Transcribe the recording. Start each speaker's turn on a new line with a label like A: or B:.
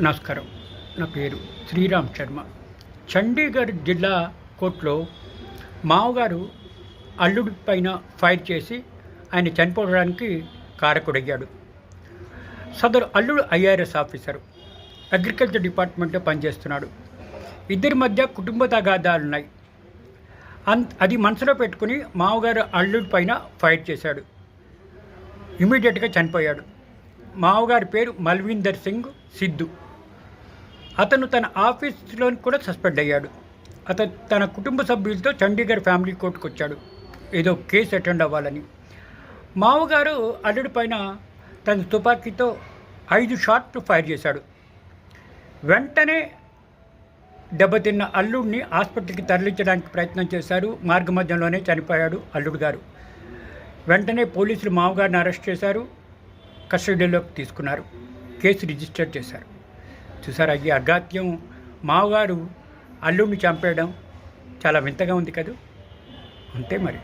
A: నమస్కారం. నా పేరు శ్రీరామ్ శర్మ. చండీగఢ్ జిల్లా కోర్టులో మావగారు అల్లుడి పైన ఫైర్ చేసి ఆయన చనిపోవడానికి కారకుడయ్యాడు. సదరు అల్లుడు ఐఆర్ఎస్ ఆఫీసరు. అగ్రికల్చర్ డిపార్ట్మెంట్లో పనిచేస్తున్నాడు. ఇద్దరి మధ్య కుటుంబ తగాదాలున్నాయి. అన్ అది మనసులో పెట్టుకుని మావగారు అల్లుడి పైన ఫైర్ చేశాడు. ఇమీడియట్గా చనిపోయాడు. మావగారి పేరు మల్వీందర్ సింగ్ సిద్ధు. అతను తన ఆఫీస్లో కూడా సస్పెండ్ అయ్యాడు. అతను తన కుటుంబ సభ్యులతో చండీగఢ్ ఫ్యామిలీ కోర్టుకు వచ్చాడు. ఏదో కేసు అటెండ్ అవ్వాలని. మామగారు అల్లుడి పైన తన తుపాకీతో ఐదు షాట్లు ఫైర్ చేశాడు. వెంటనే దెబ్బతిన్న అల్లుడిని ఆసుపత్రికి తరలించడానికి ప్రయత్నం చేశారు. మార్గ మధ్యంలోనే చనిపోయాడు అల్లుడు గారు. వెంటనే పోలీసులు మామగారిని అరెస్ట్ చేశారు. కస్టడీలోకి తీసుకున్నారు. కేసు రిజిస్టర్ చేశారు. చూసారా ఈ అఘాత్యం మావగారు అల్లుడిని చంపేయడం చాలా వింతగా ఉంది కదూ? అంతే మరి.